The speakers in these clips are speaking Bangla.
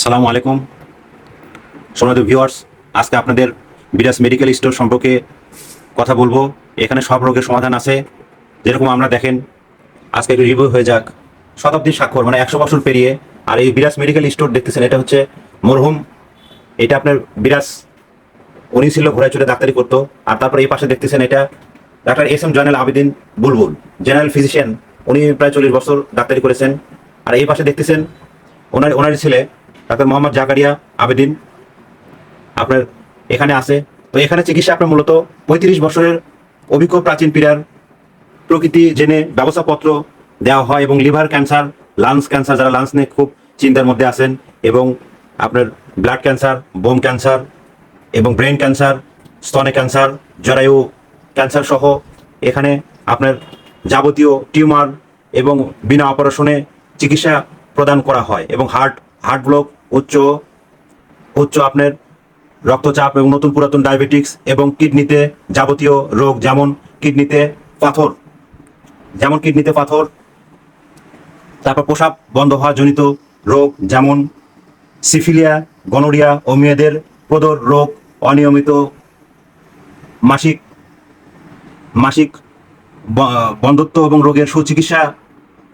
সালামু আলাইকুম। সোনাদ ভিউয়ার্স, আজকে আপনাদের বিরাজ মেডিকেল স্টোর সম্পর্কে কথা বলব। এখানে সব রোগের সমাধান আছে। যেরকম আমরা দেখেন আজকে একটু রিভিউ হয়ে যাক। শতাব্দীর স্বাক্ষর মানে একশো বছর পেরিয়ে, আর এই বিরাজ মেডিকেল স্টোর দেখতেছেন, এটা হচ্ছে মরহুম। এটা আপনার বিরাজ উনি ছিল ঘোড়ায় চড়ে ডাক্তারি করতো। আর তারপর এই পাশে দেখতেছেন এটা doctor S M Joynal Abedin Bulbul, general physician. উনি প্রায় চল্লিশ বছর ডাক্তারি করেছেন। আর এই পাশে দেখতেছেন, ওনার ওনার ছেলে ডাক্তার মোহাম্মদ জাকারিয়া আবেদিন, আপনার এখানে আছে। তো এখানে চিকিৎসা আপনার মূলত পঁয়ত্রিশ বছরের অভিজ্ঞ প্রাচীন পীড়ার প্রকৃতি জেনে ব্যবস্থাপত্র দেওয়া হয় এবং লিভার ক্যান্সার, লাংস ক্যান্সার, যারা লাংস নিয়ে খুব চিন্তার মধ্যে আছেন এবং আপনার ব্লাড ক্যান্সার বোম ক্যান্সার এবং ব্রেন ক্যান্সার, স্তনে ক্যান্সার, জরায়ু ক্যান্সার সহ এখানে আপনার যাবতীয় টিউমার এবং বিনা অপারেশনে চিকিৎসা প্রদান করা হয় এবং হার্ট হার্ট ব্লক, উচ্চ উচ্চ আপনার রক্তচাপ এবং নতুন পুরাতন ডায়াবেটিক্স এবং কিডনিতে যাবতীয় রোগ যেমন কিডনিতে পাথর, যেমন কিডনিতে পাথর, তারপর প্রসাব বন্ধ হওয়া জনিত রোগ যেমন সিফিলিয়া, গনোরিয়া ও মেয়েদের প্রদর রোগ, অনিয়মিত মাসিক মাসিক ব- বন্ধ্যত্ব এবং রোগের সুচিকিৎসা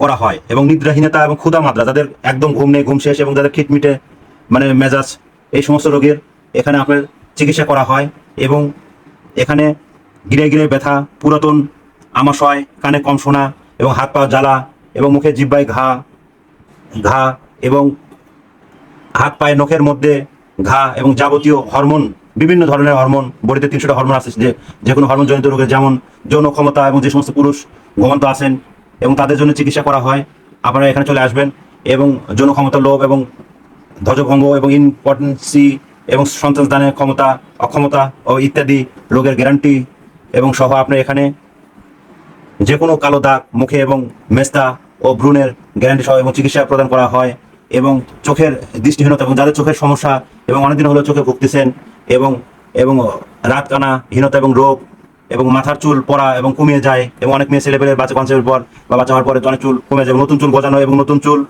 করা হয় এবং নিদ্রাহীনতা এবং ক্ষুধা মাত্রা, যাদের একদম ঘুম নেই, ঘুম শেষ এবং যাদের খিটমিটে মানে মেজাজ, এই সমস্ত রোগের এখানে আপনার চিকিৎসা করা হয় এবং এখানে গিরে গিরে ব্যথা, পুরাতন আমাশয়, কানে কম শোনা এবং হাত পা জ্বালা এবং মুখে জিব্বায় ঘা ঘা এবং হাত পায়ে নখের মধ্যে ঘা এবং যাবতীয় হরমোন, বিভিন্ন ধরনের হরমোন, বডিতে তিনশোটা হরমোন আছে যে যে কোনো হরমোন জনিত রোগের যেমন যৌন ক্ষমতা এবং যে সমস্ত পুরুষ ঘুমন্ত আছেন এবং তাদের জন্য চিকিৎসা করা হয়। আপনারা এখানে চলে আসবেন এবং যৌন ক্ষমতা লোভ এবং ধ্বজভঙ্গ এবং ইম্পর্টেন্সি এবং সন্তানদানের ক্ষমতা, অক্ষমতা ও ইত্যাদি রোগের গ্যারান্টি এবং সহ আপনার এখানে যে কোনো কালো দাগ, মুখে এবং মেস্তা ও ভ্রূণের গ্যারান্টি সহ এবং চিকিৎসা প্রদান করা হয় এবং চোখের দৃষ্টিহীনতা এবং যাদের চোখের সমস্যা এবং অনেকদিন হলো চোখে ভুগতেছেন এবং এবং রাত কানা হীনতা এবং রোগ এবং মাথার চুল পড়া এবং কমিয়ে যায় এবং অনেক মেয়ে ছেলেপেলের বাচ্চা কনসেপ্টের পর বা বাচ্চা হওয়ার পরে অনেক চুল কমে যায় নতুন চুল গজানো এবং নতুন চুল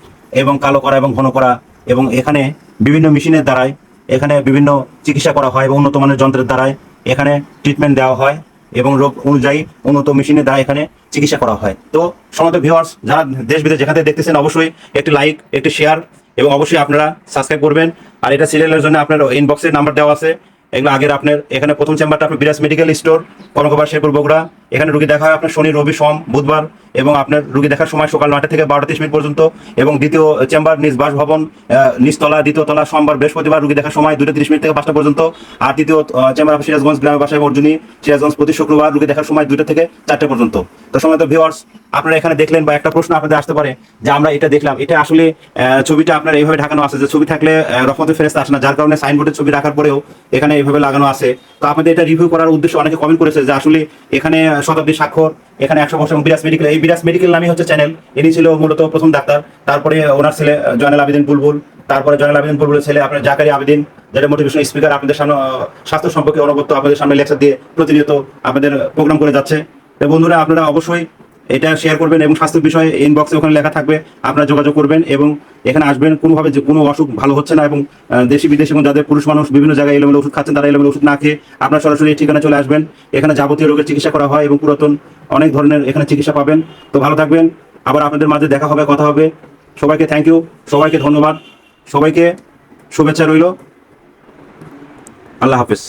এবং কালো করা এবং ঘন করা এবং এখানে বিভিন্ন মেশিনের দ্বারাই এখানে বিভিন্ন চিকিৎসা করা হয় এবং উন্নত মানের যন্ত্রের দ্বারাই এখানে ট্রিটমেন্ট দেওয়া হয় এবং রোগ অনুযায়ী উন্নত মেশিনের দ্বারা এখানে চিকিৎসা করা হয়। তো সমস্ত ভিউয়ার্স যারা দেশ বিদেশ যেখানে দেখতেছেন, অবশ্যই একটি লাইক একটি শেয়ার এবং অবশ্যই আপনারা সাবস্ক্রাইব করবেন। আর এটা সিরিয়ালের জন্য আপনার ইনবক্সের নাম্বার দেওয়া আছে। এগুলো আগের আপনার, এখানে প্রথম চেম্বারটা আপনার বিরাজ মেডিকেল স্টোর কনকবার শেরপুর বগুড়া এখানে রুগী দেখা হয় আপনার শনি, রবি, সোম, বুধবার। এবং আপনার রুগী দেখার সময় সকাল নয়টা থেকে বারোটা তিরিশ মিনিট পর্যন্ত এবং দ্বিতীয় চেম্বার নিজ বাসভবন আহ, নিচতলা দ্বিতীয় তলা সোমবার বৃহস্পতিবার রুগী দেখার সময় দুটো তিরিশ মিনিট থেকে পাঁচটা পর্যন্ত। আর দ্বিতীয় চেম্বার সিরাজগঞ্জ গ্রামের বাসায় অর্জুনী সিরাজগঞ্জ প্রতি শুক্রবার রুগী দেখার সময় দুটো থেকে চারটে পর্যন্ত। তো সময় তো ভিউয়ার্স আপনারা এখানে দেখলেন বা একটা প্রশ্ন আপনাদের আসতে পারে যে আমরা এটা দেখলাম। এটা আসলে ছবিটা আপনার এইভাবে ঢাকানো আছে যে ছবি থাকলে আহ, রহমতের ফেরেস্তা আসে না যার কারণে সাইনবোর্ডের ছবি রাখার পরেও এখানে এইভাবে লাগানো আছে। তো আপনাদের এটা রিভিউ করার উদ্দেশ্যে অনেকে কমেন্ট করেছে যে আসলে এখানে শতাব্দী স্বাক্ষর, এখানে একশো বছর বিরাজ মেডিকেল এই বিরাজ মেডিকেল নামই হচ্ছে চ্যানেল ইনি ছিল মূলত প্রথম ডাক্তার। তারপরে ওনার ছেলে জয়নাল আবেদিন বুলবুল। তারপরে জয়নাল আবেদিন বুলবুলের ছেলে আপনার জাকারি আবেদিন, যেটা মোটিভেশন স্পিকার আপনাদের সামনে স্বাস্থ্য সম্পর্কে অনবদ্য আপনাদের সামনে লেকচার দিয়ে প্রতিনিয়ত আপনাদের প্রোগ্রাম করে যাচ্ছে। তো বন্ধুরা, আপনারা অবশ্যই এটা শেয়ার করবেন এবং স্বাস্থ্য বিষয়ে ইনবক্সে ওখানে লেখা থাকবে। আপনারা যোগাযোগ করবেন এবং এখানে আসবেন, কোনোভাবে যে কোনো অসুখ ভালো হচ্ছে না এবং দেশি বিদেশি এবং যাদের পুরুষ মানুষ বিভিন্ন জায়গায় এলোমেলো ওষুধ খাচ্ছেন, তারা এলোমেলো ওষুধ না খেয়ে আপনার সরাসরি এই ঠিকানা চলে আসবেন। এখানে যাবতীয় রোগের চিকিৎসা করা হয় এবং পুরাতন অনেক ধরনের এখানে চিকিৎসা পাবেন। তো ভালো থাকবেন। আবার আপনাদের মাঝে দেখা হবে, কথা হবে। সবাইকে থ্যাংক ইউ সবাইকে ধন্যবাদ। সবাইকে শুভেচ্ছা রইল। আল্লাহ হাফেজ।